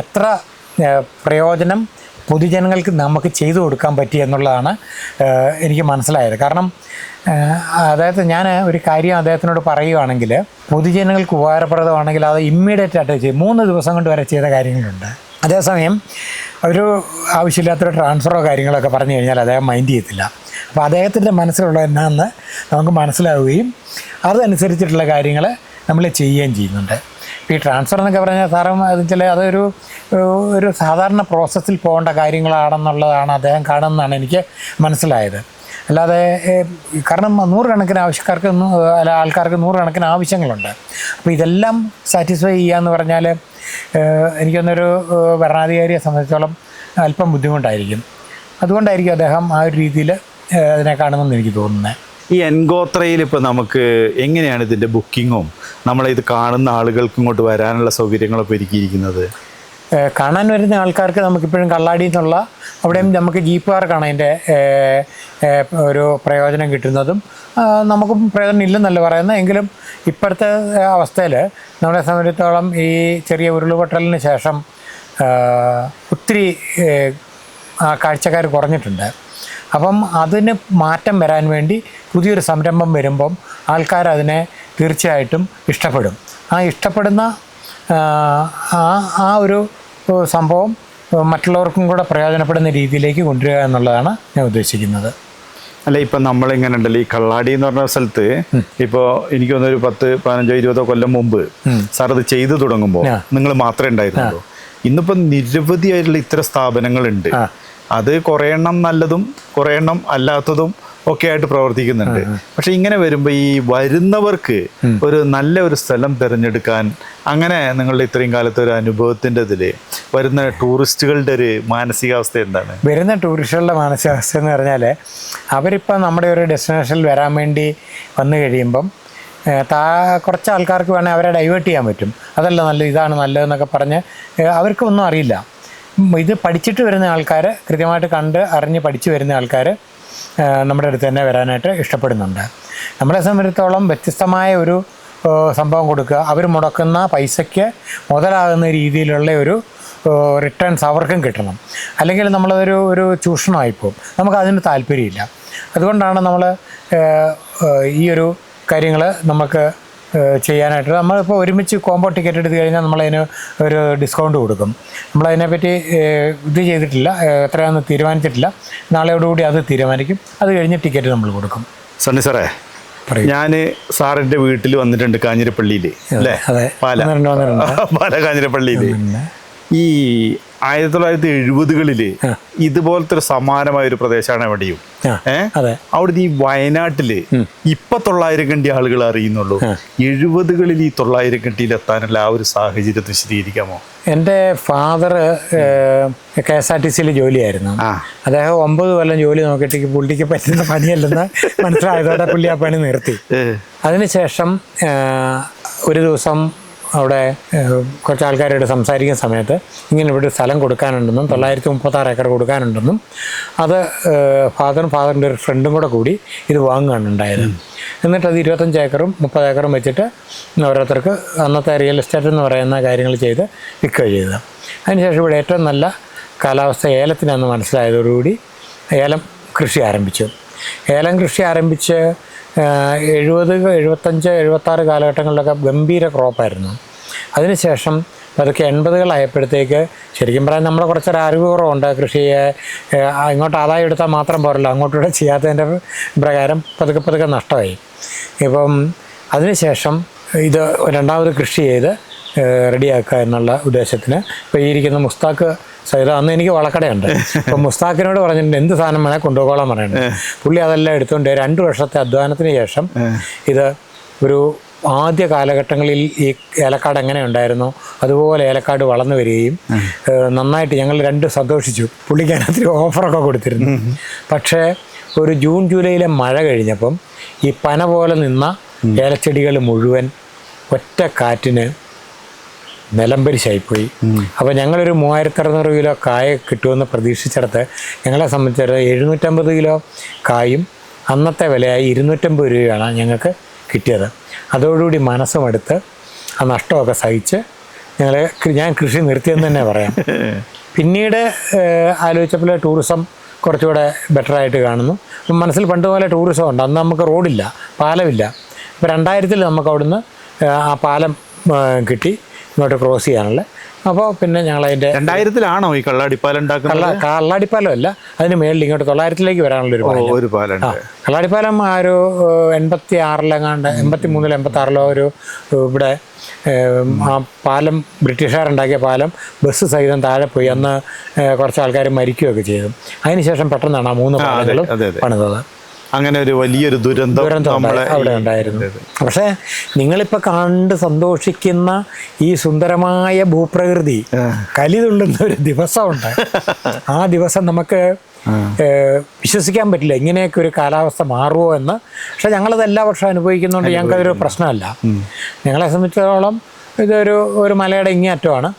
എത്ര പ്രയോജനം പൊതുജനങ്ങൾക്ക് നമുക്ക് ചെയ്തു കൊടുക്കാൻ പറ്റി എന്നുള്ളതാണ് എനിക്ക് മനസ്സിലായത്. കാരണം അദ്ദേഹത്തെ അതായത് ഞാൻ ഒരു കാര്യം അദ്ദേഹത്തിനോട് പറയുകയാണെങ്കിൽ പൊതുജനങ്ങൾക്ക് ഉപകാരപ്രദമാണെങ്കിൽ അത് ഇമ്മീഡിയറ്റ് ആയിട്ട് ചെയ്യും മൂന്ന് ദിവസം കൊണ്ട് വരെ ചെയ്ത കാര്യങ്ങളുണ്ട്. അതേസമയം ഒരു ആവശ്യമില്ലാത്തൊരു ട്രാൻസ്ഫറോ കാര്യങ്ങളൊക്കെ പറഞ്ഞു കഴിഞ്ഞാൽ അദ്ദേഹം മൈൻഡ് ചെയ്യത്തില്ല. അപ്പോൾ അദ്ദേഹത്തിന്റെ മനസ്സിലുള്ള എന്നാന്ന് നമുക്ക് മനസ്സിലാവുകയും അതനുസരിച്ചിട്ടുള്ള കാര്യങ്ങൾ നമ്മൾ ചെയ്യുകയും ചെയ്യുന്നുണ്ട്. ഈ ട്രാൻസ്ഫർ എന്നൊക്കെ പറഞ്ഞാൽ സാറും അത് ചില അതൊരു ഒരു സാധാരണ പ്രോസസ്സിൽ പോകേണ്ട കാര്യങ്ങളാണെന്നുള്ളതാണ് അദ്ദേഹം കാണുന്നതാണ് എനിക്ക് മനസ്സിലായത്. അല്ലാതെ കാരണം നൂറുകണക്കിന് ആവശ്യക്കാർക്ക് അല്ല ആൾക്കാർക്ക് നൂറുകണക്കിന് ആവശ്യങ്ങളുണ്ട്. അപ്പോൾ ഇതെല്ലാം സാറ്റിസ്ഫൈ ചെയ്യുക എന്ന് പറഞ്ഞാൽ എനിക്കൊന്നൊരു ഭരണാധികാരിയെ സംബന്ധിച്ചോളം അല്പം ബുദ്ധിമുട്ടായിരിക്കും. അതുകൊണ്ടായിരിക്കും അദ്ദേഹം ആ ഒരു രീതിയിൽ അതിനെ കാണുമെന്ന് എനിക്ക് തോന്നുന്നത് ഈ എൻഗോത്രയിൽ ഇപ്പോൾ നമുക്ക് എങ്ങനെയാണ് ഇതിന്റെ ബുക്കിങ്ങും? നമ്മളെ ഇത് കാണുന്ന ആളുകൾക്ക് ഇങ്ങോട്ട് വരാനുള്ള സൗകര്യങ്ങളൊക്കെ ഒരുക്കിയിരിക്കുന്നത്? കാണാൻ വരുന്ന ആൾക്കാർക്ക് നമുക്കിപ്പോഴും കള്ളാടി എന്നുള്ള അവിടെയും നമുക്ക് ജീപ്പുകാർക്കാണ് അതിന്റെ ഒരു പ്രയോജനം കിട്ടുന്നതും നമുക്കും പ്രയോജനം ഇല്ലെന്നല്ല പറയുന്നത്. എങ്കിലും ഇപ്പോഴത്തെ അവസ്ഥയിൽ നമ്മളെ സംബന്ധിച്ചിടത്തോളം ഈ ചെറിയ ഉരുളുപൊട്ടലിന് ശേഷം ഒത്തിരി കാഴ്ചക്കാർ കുറഞ്ഞിട്ടുണ്ട്. അപ്പം അതിന് മാറ്റം വരാൻ വേണ്ടി പുതിയൊരു സംരംഭം വരുമ്പം ആൾക്കാർ അതിനെ തീർച്ചയായിട്ടും ഇഷ്ടപ്പെടും. ആ ഇഷ്ടപ്പെടുന്ന ആ, ആ ഒരു സംഭവം മറ്റുള്ളവർക്കും കൂടെ പ്രയോജനപ്പെടുന്ന രീതിയിലേക്ക് കൊണ്ടുവരിക എന്നുള്ളതാണ് ഞാൻ ഉദ്ദേശിക്കുന്നത്. അല്ല ഇപ്പം നമ്മളിങ്ങനെ ഉണ്ടല്ലോ ഈ കള്ളാടി എന്ന് പറഞ്ഞ സ്ഥലത്ത് ഇപ്പോൾ എനിക്ക് തോന്നുന്നു ഒരു പത്ത് പതിനഞ്ചോ ഇരുപതോ കൊല്ലം മുമ്പ് സാർ അത് ചെയ്തു തുടങ്ങുമ്പോൾ നിങ്ങൾ മാത്രമേ ഉണ്ടായിരുന്നുള്ളൂ. ഇന്നിപ്പോൾ നിരവധിയായിട്ടുള്ള ഇത്തരം സ്ഥാപനങ്ങളുണ്ട്. അത് കുറേ എണ്ണം നല്ലതും കുറേ എണ്ണം അല്ലാത്തതും ഒക്കെ ആയിട്ട് പ്രവർത്തിക്കുന്നുണ്ട്. പക്ഷെ ഇങ്ങനെ വരുമ്പോൾ ഈ വരുന്നവർക്ക് ഒരു നല്ല ഒരു സ്ഥലം തിരഞ്ഞെടുക്കാൻ അങ്ങനെ നിങ്ങളുടെ ഇത്രയും കാലത്തെ ഒരു അനുഭവത്തിന്റെ ഇതിൽ വരുന്ന ടൂറിസ്റ്റുകളുടെ ഒരു മാനസികാവസ്ഥ എന്താണ്? വരുന്ന ടൂറിസ്റ്റുകളുടെ മാനസികാവസ്ഥ എന്ന് പറഞ്ഞാൽ അവരിപ്പോൾ നമ്മുടെ ഒരു ഡെസ്റ്റിനേഷനിൽ വരാൻ വേണ്ടി വന്നു കഴിയുമ്പം താ കുറച്ച് ആൾക്കാർക്ക് വേണേൽ അവരെ ഡൈവേർട്ട് ചെയ്യാൻ പറ്റും. അതല്ല നല്ല ഇതാണ് നല്ലതെന്നൊക്കെ പറഞ്ഞ് അവർക്കൊന്നും അറിയില്ല. ഇത് പഠിച്ചിട്ട് വരുന്ന ആൾക്കാർ കൃത്യമായിട്ട് കണ്ട് അറിഞ്ഞ് പഠിച്ചു വരുന്ന ആൾക്കാർ നമ്മുടെ അടുത്ത് തന്നെ വരാനായിട്ട് ഇഷ്ടപ്പെടുന്നുണ്ട്. നമ്മളെ സംബന്ധിച്ചിടത്തോളം വ്യത്യസ്തമായ ഒരു സംഭവം കൊടുക്കുക. അവർ മുടക്കുന്ന പൈസയ്ക്ക് മുതലാകുന്ന രീതിയിലുള്ള ഒരു റിട്ടേൺസ് അവർക്കും കിട്ടണം. അല്ലെങ്കിൽ നമ്മളതൊരു ഒരു ചൂഷണമായിപ്പോവും നമുക്ക് അതിന് താല്പര്യമില്ല. അതുകൊണ്ടാണ് നമ്മൾ ഈ ഒരു കാര്യങ്ങൾ നമുക്ക് ചെയ്യാനായിട്ട്. നമ്മളിപ്പോൾ ഒരുമിച്ച് കോംബോ ടിക്കറ്റ് എടുത്തു കഴിഞ്ഞാൽ നമ്മളതിന് ഒരു ഡിസ്കൗണ്ട് കൊടുക്കും. നമ്മളതിനെപ്പറ്റി ഇത് ചെയ്തിട്ടില്ല. എത്രയാണെന്ന് തീരുമാനിച്ചിട്ടില്ല. നാളെയോടുകൂടി അത് തീരുമാനിക്കും. അത് കഴിഞ്ഞ് ടിക്കറ്റ് നമ്മൾ കൊടുക്കും. സണ്ണി സാറേ ഞാൻ സാറിന്റെ വീട്ടിൽ വന്നിട്ടുണ്ട് കാഞ്ഞിരപ്പള്ളിയിൽ അല്ലേ? അതെ. പാല. പാല കാഞ്ഞിരപ്പള്ളിയിൽ ഈ ആയിരത്തി തൊള്ളായിരത്തി എഴുപതുകളിൽ ഇതുപോലത്തെ ഒരു സമാനമായ ഒരു പ്രദേശമാണ് എവിടെയും ഏഹ് അതെ. അവിടുന്ന് ഈ വയനാട്ടിൽ ഇപ്പൊ തൊള്ളായിരം കണ്ടി ആളുകൾ അറിയുന്നുള്ളൂ. എഴുപതുകളിൽ ഈ തൊള്ളായിരം കണ്ടിയിൽ എത്താനുള്ള ആ ഒരു സാഹചര്യത്തെ വിശദീകരിക്കാമോ? എന്റെ father K S R T സിയിൽ ജോലിയായിരുന്നു. അദ്ദേഹം ഒമ്പത് കൊല്ലം ജോലി നോക്കിയിട്ട് പുള്ളിക്ക് പറ്റുന്ന പണിയല്ലെന്ന് മനസ്സിലായതോടെ പുള്ളി ആ പണി നിർത്തി. അതിനുശേഷം ഒരു ദിവസം അവിടെ കുറച്ച് ആൾക്കാരോട് സംസാരിക്കുന്ന സമയത്ത് ഇങ്ങനെ ഇവിടെ സ്ഥലം കൊടുക്കാനുണ്ടെന്നും തൊള്ളായിരത്തി മുപ്പത്താറ് ഏക്കർ കൊടുക്കാനുണ്ടെന്നും അത് ഫാദറും ഫാദറിന്റെ ഒരു ഫ്രണ്ടും കൂടെ കൂടി ഇത് വാങ്ങുകയാണ് ഉണ്ടായത്. എന്നിട്ട് അത് ഇരുപത്തഞ്ച് ഏക്കറും മുപ്പത് ഏക്കറും വെച്ചിട്ട് ഓരോരുത്തർക്ക് അന്നത്തെ റിയൽ എസ്റ്റേറ്റ് എന്ന് പറയുന്ന കാര്യങ്ങൾ ചെയ്ത് വിൽക്കുക ചെയ്തത്. അതിനുശേഷം ഇവിടെ ഏറ്റവും നല്ല കാലാവസ്ഥ ഏലത്തിനാന്ന് മനസ്സിലായതോടുകൂടി ഏലം കൃഷി ആരംഭിച്ചു. ഏലം കൃഷി ആരംഭിച്ച് എഴുപത് എഴുപത്തഞ്ച് എഴുപത്താറ് കാലഘട്ടങ്ങളിലൊക്കെ ഗംഭീര ക്രോപ്പായിരുന്നു അതിനുശേഷം അതൊക്കെ എൺപതുകളായപ്പോഴത്തേക്ക് ശരിക്കും പറയാൻ നമ്മളെ കുറച്ചൊരു അറിവ് കുറവുണ്ട് കൃഷിയെ ഇങ്ങോട്ട് ആദായം എടുത്താൽ മാത്രം പോരല്ലോ. അങ്ങോട്ടൂടെ ചെയ്യാത്തതിന്റെ പ്രകാരം പതുക്കെ പതുക്കെ നഷ്ടമായി. ഇപ്പം അതിനുശേഷം ഇത് രണ്ടാമത് കൃഷി ചെയ്ത് റെഡിയാക്കുക എന്നുള്ള ഉദ്ദേശത്തിന് ഇപ്പോൾ ഈ ഇരിക്കുന്ന മുസ്താഖ് സൈദ അന്ന് എനിക്ക് വളക്കടയുണ്ട്. അപ്പം മുസ്താഖിനോട് പറഞ്ഞിട്ടുണ്ട് എന്ത് സാധനം വേണേൽ കൊണ്ടുപോകാൻ പറയുന്നത് പുള്ളി അതെല്ലാം എടുത്തുകൊണ്ട് രണ്ട് വർഷത്തെ അധ്വാനത്തിന് ശേഷം ഇത് ഒരു ആദ്യ കാലഘട്ടങ്ങളിൽ ഈ ഏലക്കാട് എങ്ങനെ ഉണ്ടായിരുന്നു അതുപോലെ ഏലക്കാട് വളർന്നു വരികയും നന്നായിട്ട് ഞങ്ങൾ രണ്ട് സന്തോഷിച്ചു. പുള്ളിക്ക് അതിനകത്ത് ഓഫറൊക്കെ കൊടുത്തിരുന്നു. പക്ഷേ ഒരു ജൂൺ ജൂലൈയിലെ മഴ കഴിഞ്ഞപ്പം ഈ പന പോലെ നിന്ന ഏലച്ചെടികൾ മുഴുവൻ ഒറ്റ കാറ്റിന് നിലംപരിശായിപ്പോയി. അപ്പോൾ ഞങ്ങളൊരു മൂവായിരത്തി അറുന്നൂറ് കിലോ കായ കിട്ടുമെന്ന് പ്രതീക്ഷിച്ചിടത്ത് ഞങ്ങളെ സംബന്ധിച്ചിടത്ത് എഴുന്നൂറ്റമ്പത് കിലോ കായും അന്നത്തെ വിലയായി ഇരുന്നൂറ്റമ്പത് രൂപയാണ് ഞങ്ങൾക്ക് കിട്ടിയത്. അതോടുകൂടി മനസ്സുമെടുത്ത് ആ നഷ്ടമൊക്കെ സഹിച്ച് ഞങ്ങൾ ഞാൻ കൃഷി നിർത്തിയെന്ന് തന്നെ പറയാം. പിന്നീട് ആലോചിച്ചപ്പോൾ ടൂറിസം കുറച്ചുകൂടെ ബെറ്ററായിട്ട് കാണുന്നു. അപ്പം മനസ്സിൽ പണ്ട് പോലെ ടൂറിസം ഉണ്ട്. അന്ന് നമുക്ക് റോഡില്ല പാലമില്ല. അപ്പോൾ രണ്ടായിരത്തിൽ നമുക്ക് അവിടുന്ന് ആ പാലം കിട്ടി. ഇങ്ങോട്ട് ക്രോസ് ചെയ്യാനുള്ള. അപ്പോൾ പിന്നെ ഞങ്ങൾ ഞങ്ങളതിന്റെ രണ്ടായിരത്തിലാണോ ഈ കള്ളാടിപ്പാലം കള്ള കള്ളാടിപ്പാലം അല്ല. അതിന് മേളിൽ ഇങ്ങോട്ട് തൊള്ളായിരത്തിലേക്ക് വരാനുള്ളൊരു ഒരു പാലം ഒരു കള്ളാടിപ്പാലം ആ ഒരു എൺപത്തി ആറിലെങ്ങാണ്ട് എൺപത്തി മൂന്നിലോ എൺപത്തി ആറിലോ ഒരു ഇവിടെ ആ പാലം ബ്രിട്ടീഷുകാരുണ്ടാക്കിയ പാലം ബസ് സഹിതം താഴെ പോയി. അന്ന് കുറച്ച് ആൾക്കാർ മരിക്കുകയൊക്കെ ചെയ്തു. അതിനുശേഷം പെട്ടെന്നാണ് ആ മൂന്ന് പാലങ്ങളും. പണിതത്. അങ്ങനെ ഒരു വലിയൊരു ദുരന്തം നമ്മളെ അവിടെ ഉണ്ടായിരുന്നു. പക്ഷേ നിങ്ങളിപ്പോൾ കണ്ട് സന്തോഷിക്കുന്ന ഈ സുന്ദരമായ ഭൂപ്രകൃതി കലിതുള്ളുന്ന ഒരു ദിവസമുണ്ട്. ആ ദിവസം നമുക്ക് വിശ്വസിക്കാൻ പറ്റില്ല ഇങ്ങനെയൊക്കെ ഒരു കാലാവസ്ഥ മാറുമോ എന്ന്. പക്ഷെ ഞങ്ങളത് എല്ലാ വർഷവും അനുഭവിക്കുന്നതുകൊണ്ട് ഞങ്ങൾക്കതൊരു പ്രശ്നമല്ല. ഞങ്ങളെ സംബന്ധിച്ചിടത്തോളം ഇതൊരു ഒരു മലയുടെ ഇങ്ങേയറ്റമാണ്.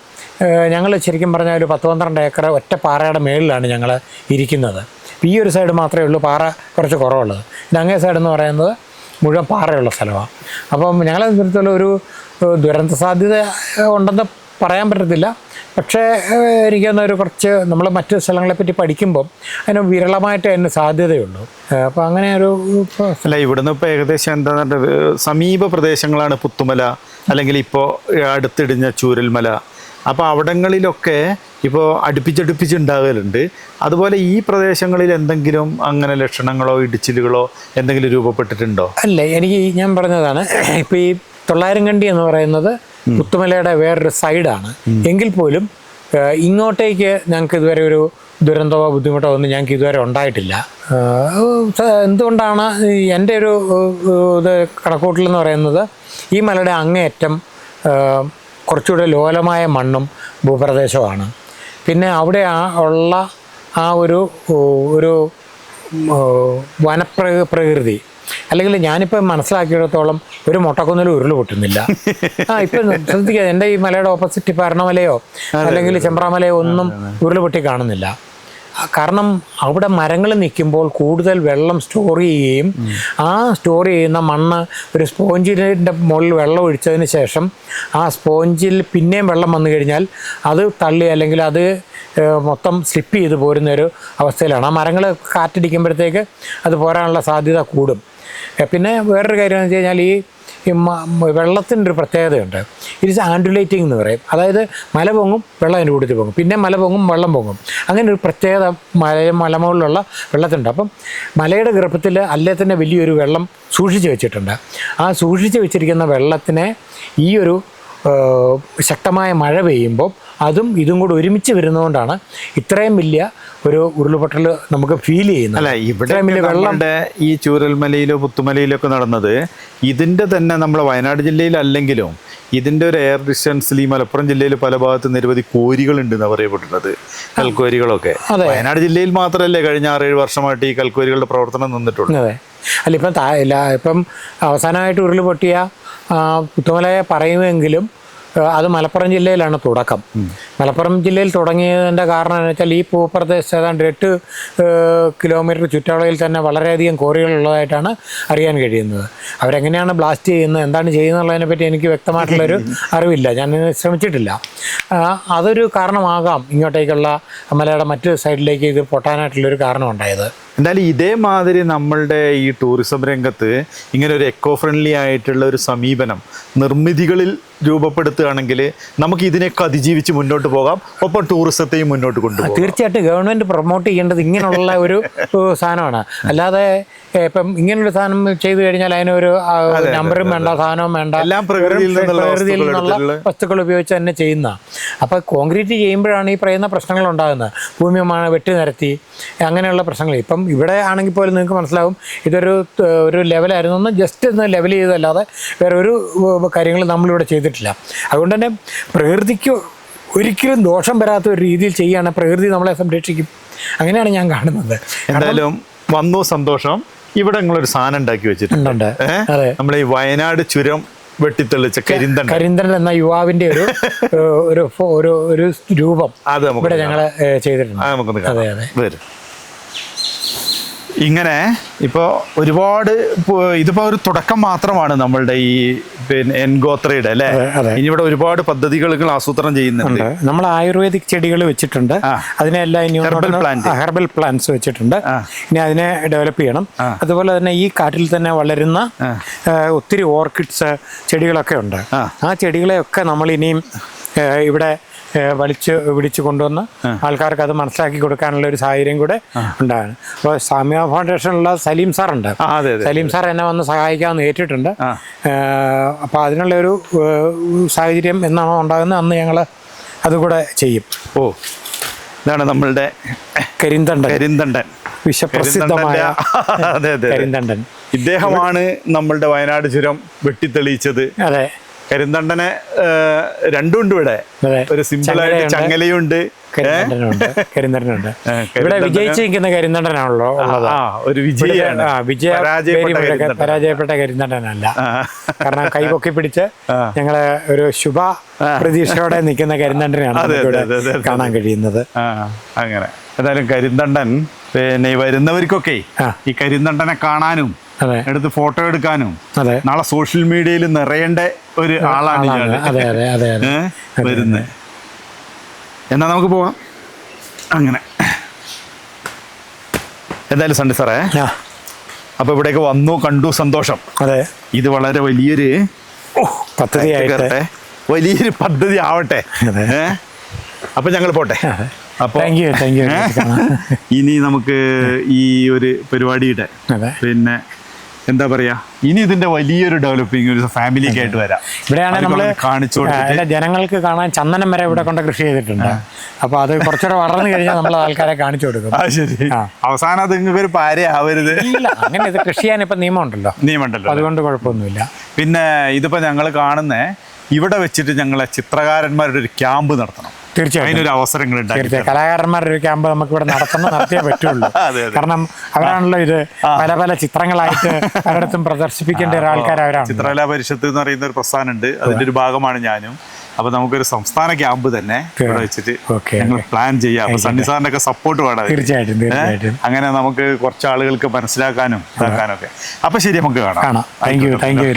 ഞങ്ങൾ ശരിക്കും പറഞ്ഞാൽ ഒരു പത്ത് പന്ത്രണ്ട് ഏക്കർ ഒറ്റ പാറയുടെ മേളിലാണ് ഞങ്ങൾ ഇരിക്കുന്നത്. ഈ ഒരു സൈഡ് മാത്രമേ ഉള്ളൂ പാറ കുറച്ച് കുറവുള്ളത്. പിന്നെ അങ്ങേ സൈഡ് എന്ന് പറയുന്നത് മുഴുവൻ പാറയുള്ള സ്ഥലമാണ് അപ്പം ഞങ്ങളെ സംബന്ധിച്ചിടത്തോളം ഒരു ദുരന്ത സാധ്യത ഉണ്ടെന്ന് പറയാൻ പറ്റത്തില്ല. പക്ഷേ എനിക്കൊന്ന് ഒരു കുറച്ച് നമ്മൾ മറ്റു സ്ഥലങ്ങളെ പറ്റി പഠിക്കുമ്പം അതിന് വിരളമായിട്ട് അതിന് സാധ്യതയുള്ളൂ അപ്പോൾ അങ്ങനെ ഒരു അല്ല ഇവിടുന്ന് ഇപ്പോൾ ഏകദേശം എന്താ സമീപ പ്രദേശങ്ങളാണ് പുത്തുമല അല്ലെങ്കിൽ ഇപ്പോൾ അടുത്തിടിഞ്ഞ ചൂരൽമല. അപ്പോൾ അവിടങ്ങളിലൊക്കെ ഇപ്പോൾ അടുപ്പിച്ചടുപ്പിച്ച് ഉണ്ടാകലുണ്ട് അതുപോലെ ഈ പ്രദേശങ്ങളിൽ എന്തെങ്കിലും അങ്ങനെ ലക്ഷണങ്ങളോ ഇടിച്ചിലുകളോ എന്തെങ്കിലും രൂപപ്പെട്ടിട്ടുണ്ടോ? അല്ല എനിക്ക് ഞാൻ പറഞ്ഞതാണ് ഇപ്പോൾ ഈ തൊള്ളായിരം കണ്ടി എന്ന് പറയുന്നത് പുത്തുമലയുടെ വേറൊരു സൈഡാണ്. എങ്കിൽ പോലും ഇങ്ങോട്ടേക്ക് ഞങ്ങൾക്ക് ഇതുവരെ ഒരു ദുരന്തമോ ബുദ്ധിമുട്ടോ ഒന്നും ഞങ്ങൾക്ക് ഇതുവരെ ഉണ്ടായിട്ടില്ല. എന്തുകൊണ്ടാണ് എന്റെ ഒരു ഇത് കണക്കൂട്ടലെന്ന് പറയുന്നത് ഈ മലയുടെ അങ്ങേയറ്റം കുറച്ചുകൂടെ ലോലമായ മണ്ണും ഭൂപ്രദേശമാണ് പിന്നെ അവിടെ ആ ഉള്ള ആ ഒരു ഒരു വനപ്ര പ്രകൃതി. അല്ലെങ്കിൽ ഞാനിപ്പോൾ മനസ്സിലാക്കിയിടത്തോളം ഒരു മുട്ടക്കുന്നിലും ഉരുൾ പൊട്ടുന്നില്ല. ആ ഇപ്പം ശ്രദ്ധിക്കുക എന്റെ ഈ മലയുടെ ഓപ്പോസിറ്റ് പരണമലയോ അല്ലെങ്കിൽ ചെമ്പ്രാമലയോ ഒന്നും ഉരുൾ പൊട്ടി കാണുന്നില്ല. കാരണം അവിടെ മരങ്ങൾ നിൽക്കുമ്പോൾ കൂടുതൽ വെള്ളം സ്റ്റോർ ചെയ്യുകയും ആ സ്റ്റോർ ചെയ്യുന്ന മണ്ണ് ഒരു സ്പോഞ്ചിന്റെ മുകളിൽ വെള്ളം ഒഴിച്ചതിന് ശേഷം ആ സ്പോഞ്ചിൽ പിന്നെയും വെള്ളം വന്നു കഴിഞ്ഞാൽ അത് തള്ളി അല്ലെങ്കിൽ അത് മൊത്തം സ്ലിപ്പ് ചെയ്ത് പോരുന്നൊരു അവസ്ഥയിലാണ്. ആ മരങ്ങൾ കാറ്റടിക്കുമ്പോഴത്തേക്ക് അത് പോരാനുള്ള സാധ്യത കൂടും. പിന്നെ വേറൊരു കാര്യം എന്ന് വെച്ച് കഴിഞ്ഞാൽ ഈ ഈ വെള്ളത്തിന്റെ ഒരു പ്രത്യേകതയുണ്ട്. ഇറ്റ് ഇസ് ആൻഡുലേറ്റിംഗ് എന്ന് പറയും. അതായത് മല പൊങ്ങും വെള്ളം അതിന്റെ കൂട്ടത്തിൽ പൊങ്ങും. പിന്നെ മല പൊങ്ങും വെള്ളം പൊങ്ങും. അങ്ങനെ ഒരു പ്രത്യേകത മല മലമുകളിലുള്ള വെള്ളത്തിനുണ്ട്. അപ്പം മലയുടെ ഗർഭത്തിൽ അല്ലേ തന്നെ വലിയൊരു വെള്ളം സൂക്ഷിച്ച് വെച്ചിട്ടുണ്ട്. ആ സൂക്ഷിച്ച് വെച്ചിരിക്കുന്ന വെള്ളത്തിനെ ഈ ഒരു ശക്തമായ മഴ പെയ്യുമ്പോൾ അതും ഇതും കൂടെ ഒരുമിച്ച് വരുന്നതുകൊണ്ടാണ് ഇത്രയും വലിയ ഒരു ഉരുൾപൊട്ടൽ നമുക്ക് ഫീൽ ചെയ്യുന്നു അല്ല ഇവിടെ വെള്ളം. ഈ ചൂരൽമലയിലോ പുത്തുമലയിലോ ഒക്കെ നടന്നത് ഇതിന്റെ തന്നെ നമ്മുടെ വയനാട് ജില്ലയിലല്ലെങ്കിലും ഇതിന്റെ ഒരു എയർ ഡിസ്റ്റൻസിൽ ഈ മലപ്പുറം ജില്ലയിൽ പല ഭാഗത്ത് നിരവധി കോരികളുണ്ട് എന്നാണ് പറയപ്പെടുന്നത് കൽക്കോരികളൊക്കെ. വയനാട് ജില്ലയിൽ മാത്രമല്ലേ കഴിഞ്ഞ ആറേഴ് വർഷമായിട്ട് ഈ കൽക്കോരികളുടെ പ്രവർത്തനം നിന്നിട്ടുള്ളൂ? അതെ. അല്ല ഇപ്പം ഇപ്പം അവസാനമായിട്ട് ഉരുൾ പൊട്ടിയ പുത്തുമലയെ പറയുമെങ്കിലും അത് മലപ്പുറം ജില്ലയിലാണ് തുടക്കം. മലപ്പുറം ജില്ലയിൽ തുടങ്ങിയതിന്റെ കാരണം എന്ന് വെച്ചാൽ ഈ ഭൂപ്രദേശത്ത് ഏതാണ്ട് എട്ട് കിലോമീറ്റർ ചുറ്റളവിൽ തന്നെ വളരെയധികം കോറികളുള്ളതായിട്ടാണ് അറിയാൻ കഴിയുന്നത്. അവരെങ്ങനെയാണ് ബ്ലാസ്റ്റ് ചെയ്യുന്നത് എന്താണ് ചെയ്യുന്നതിനെ പറ്റി എനിക്ക് വ്യക്തമായിട്ടുള്ളൊരു അറിവില്ല. ഞാൻ ശ്രമിച്ചിട്ടില്ല. അതൊരു കാരണമാകാം ഇങ്ങോട്ടേക്കുള്ള മലയുടെ മറ്റു സൈഡിലേക്ക് ഇത് പൊട്ടാനായിട്ടുള്ളൊരു കാരണം എന്തായാലും ഇതേമാതിരി നമ്മളുടെ ഈ ടൂറിസം രംഗത്ത് ഇങ്ങനെ ഒരു എക്കോ ഫ്രണ്ട്ലി ആയിട്ടുള്ള ഒരു സമീപനം നിർമ്മിതികളിൽ രൂപപ്പെടുത്തുകയാണെങ്കിൽ നമുക്ക് ഇതിനെയൊക്കെ അതിജീവിച്ച് മുന്നോട്ട് പോകാം. ഒപ്പം ടൂറിസത്തെയും മുന്നോട്ട് കൊണ്ടുപോകാം. തീർച്ചയായിട്ടും ഗവൺമെന്റ് പ്രൊമോട്ട് ചെയ്യേണ്ടത് ഇങ്ങനെയുള്ള ഒരു സാധനമാണ്. അല്ലാതെ ഇപ്പം ഇങ്ങനൊരു സാധനം ചെയ്തു കഴിഞ്ഞാൽ അതിനൊരു നമ്പറും വേണ്ട സാധനവും വേണ്ട. എല്ലാം പ്രകൃതിയിൽ നിന്നുള്ള വസ്തുക്കൾ ഉപയോഗിച്ച് തന്നെ ചെയ്യുന്ന. അപ്പോൾ കോൺക്രീറ്റ് ചെയ്യുമ്പോഴാണ് ഈ പറയുന്ന പ്രശ്നങ്ങൾ ഉണ്ടാകുന്നത്. ഭൂമി വെട്ടി നിരത്തി. അങ്ങനെയുള്ള പ്രശ്നങ്ങൾ. ഇപ്പം ഇവിടെ ആണെങ്കിൽ പോലും നിങ്ങൾക്ക് മനസ്സിലാവും ഇതൊരു ഒരു ലെവലായിരുന്നു ഒന്ന് ജസ്റ്റ് ഒന്ന് ലെവൽ ചെയ്തല്ലാതെ വേറെ ഒരു കാര്യങ്ങൾ നമ്മളിവിടെ ചെയ്തിട്ടില്ല. അതുകൊണ്ട് തന്നെ പ്രകൃതിക്ക് ഒരിക്കലും ദോഷം വരാത്ത ഒരു രീതിയിൽ ചെയ്യുകയാണ് പ്രകൃതി നമ്മളെ സംരക്ഷിക്കും. അങ്ങനെയാണ് ഞാൻ കാണുന്നത്. എന്തായാലും വന്നു സന്തോഷം. ഇവിടെ നിങ്ങളൊരു സാധനം ഉണ്ടാക്കി വെച്ചിട്ടുണ്ട്? നമ്മളെ ഈ വയനാട് ചുരം വെട്ടിത്തെളിച്ച കരിന്തൻ കരിന്തൻ എന്ന യുവാവിന്റെ ഒരു ഒരു ഒരു രൂപം അത് നമുക്ക് ഇവിടെ ഞങ്ങൾ ചെയ്തിട്ടുണ്ട്. നമുക്കൊന്ന് അതെ അതെ. വരും. ഇങ്ങനെ ഇപ്പോൾ ഒരുപാട് ഇതിപ്പോൾ ഇതിപ്പോ ഒരു തുടക്കം മാത്രമാണ് നമ്മളുടെ ഈ പിന്നെ എൻഗോത്രയുടെ അല്ലേ? അതെ, അതെ. ഇനി ഇവിടെ ഒരുപാട് പദ്ധതികൾ ആസൂത്രണം ചെയ്യുന്നുണ്ട്. നമ്മൾ ആയുർവേദിക് ചെടികൾ വെച്ചിട്ടുണ്ട്. അതിനെല്ലാം ഇനി Herbal plant. ഹെർബൽ പ്ലാന്റ്സ് വെച്ചിട്ടുണ്ട്. ഇനി അതിനെ ഡെവലപ്പ് ചെയ്യണം. അതുപോലെ തന്നെ ഈ കാട്ടിൽ തന്നെ വളരുന്ന ഒത്തിരി ഓർക്കിഡ്സ് ചെടികളൊക്കെ ഉണ്ട്. ആ. ചെടികളെയൊക്കെ നമ്മൾ ഇനിയും ഇവിടെ വലിച്ച് പിടിച്ച് കൊണ്ടുവന്ന് ആൾക്കാർക്ക് അത് മനസ്സിലാക്കി കൊടുക്കാനുള്ള ഒരു സാഹചര്യം കൂടെ ഉണ്ടാണ് അപ്പോൾ സാമ്യ ഫൗണ്ടേഷനിലുള്ള സലീം സാർ ഉണ്ട്. സലീം സാർ എന്നെ വന്ന് സഹായിക്കാമെന്ന് ഏറ്റിട്ടുണ്ട്. അപ്പോൾ അതിനുള്ള ഒരു സാഹചര്യം എന്നാണോ ഉണ്ടാകുന്നത്? അന്ന് ഞങ്ങൾ അതുകൂടെ ചെയ്യും. ഓ ഇതാണ് നമ്മളുടെ കരിന്തണ്ടൻ. കരിന്തണ്ടൻ. വിശ്വപ്രസിദ്ധമായ. കരിന്തണ്ടൻ. ഇദ്ദേഹമാണ് നമ്മളുടെ വയനാട് ചുരം വെട്ടിത്തെളിയിച്ചത്. അതെ. കരിന്തണ്ടനെ രണ്ടും രണ്ടുണ്ട് ഇവിടെ. ഒരു സിമ്പിൾ ആയിട്ട് കരിന്തണ്ടനുണ്ട്. കരിന്തണ്ടനുണ്ട്. ഏ, ഇവിടെ വിജയിച്ചിരിക്കുന്ന വിജയിച്ച് നിൽക്കുന്ന കരിന്തണ്ടനാണല്ലോ ഒരു വിജയാണ് വിജയ പരാജയപ്പെട്ട കരിന്തണ്ടനല്ല. കാരണം കാരണം കൈപൊക്കി പിടിച്ച്. ഞങ്ങൾ ഒരു ശുഭ പ്രതീക്ഷയോടെ നിൽക്കുന്ന കരിന്തണ്ടനാണ്. കാണാൻ കഴിയുന്നത്. അങ്ങനെ. എന്തായാലും കരിന്തണ്ടൻ പിന്നെ ഈ വരുന്നവർക്കൊക്കെ ഈ കരിന്തണ്ടനെ കാണാനും എടുത്ത് ഫോട്ടോ എടുക്കാനും നാളെ സോഷ്യൽ മീഡിയയിൽ നിറയേണ്ട ഒരു ആളാണ് ഏ? വരുന്നത് എന്നാ നമുക്ക് പോവാം. അങ്ങനെ. എന്തായാലും സണ്ടി സാറേ അപ്പൊ ഇവിടേക്ക് വന്നു കണ്ടു സന്തോഷം. അതെ. ഇത് വളരെ വലിയൊരു പദ്ധതിയായിട്ട്. വലിയൊരു പദ്ധതി ആവട്ടെ? അപ്പൊ ഞങ്ങൾ പോട്ടെ. അപ്പൊ താങ്ക് യു ഇനി നമുക്ക് ഈ ഒരു പരിപാടിയുടെ പിന്നെ എന്താ പറയാ? ഇനി ഇതിന്റെ വലിയൊരു ഡെവലപ്പിംഗ് ഒരു ഫാമിലിക്ക് ആയിട്ട് വരാം. ഇവിടെയാണ് നമ്മൾ കാണിച്ചു ജനങ്ങൾക്ക് കാണാൻ ചന്ദനം വരെ ഇവിടെ കൊണ്ട് കൃഷി ചെയ്തിട്ടുണ്ട്. അപ്പൊ അത് കുറച്ചുകൂടെ വളർന്നു കഴിഞ്ഞാൽ നമ്മൾ ആൾക്കാരെ കാണിച്ചു കൊടുക്കും. ശരി. അവസാനം അത് നിങ്ങൾക്ക് ഒരു പാര ആവരുത് ഇല്ല അങ്ങനെ ഇത് കൃഷി ചെയ്യാൻ ഇപ്പൊ നിയമം ഉണ്ടല്ലോ നിയമണ്ടല്ലോ അതുകൊണ്ട് കുഴപ്പമൊന്നുമില്ല. പിന്നെ ഇതിപ്പോ ഞങ്ങൾ കാണുന്നേ ഇവിടെ വെച്ചിട്ട് ഞങ്ങളെ ചിത്രകാരന്മാരുടെ ഒരു ക്യാമ്പ് നടത്തണം. തീർച്ചയായും അതിനൊരു അവസരങ്ങൾ തീർച്ചയായും കലാകാരന്മാരുടെ ഒരു ക്യാമ്പ് നമുക്ക് ഇവിടെ നടത്തണം നടത്തിയേ പറ്റുള്ളൂ. കാരണം അവരാണല്ലോ ഇത് പല പല ചിത്രങ്ങളായിട്ട് പലയിടത്തും പ്രദർശിപ്പിക്കേണ്ട ഒരാൾക്കാർ അവരാണ് ചിത്രകലാ പരിഷത്ത് എന്ന് പറയുന്ന ഒരു പ്രസ്ഥാനമുണ്ട്. അതിന്റെ ഒരു ഭാഗമാണ് ഞാനും. അപ്പൊ നമുക്കൊരു സംസ്ഥാന ക്യാമ്പ് തന്നെ ഇവിടെ വെച്ചിട്ട് ഞങ്ങൾ പ്ലാൻ ചെയ്യാം. അപ്പൊ സണ്ണി സാറിന്റെ ഒക്കെ സപ്പോർട്ട് വേണം. തീർച്ചയായിട്ടും തീർച്ചയായിട്ടും. അങ്ങനെ നമുക്ക് കുറച്ച് ആളുകൾക്ക് മനസ്സിലാക്കാനും ഇതാക്കാനും ഒക്കെ അപ്പൊ ശരി നമുക്ക് കാണാം. കാണാം. Thank you thank you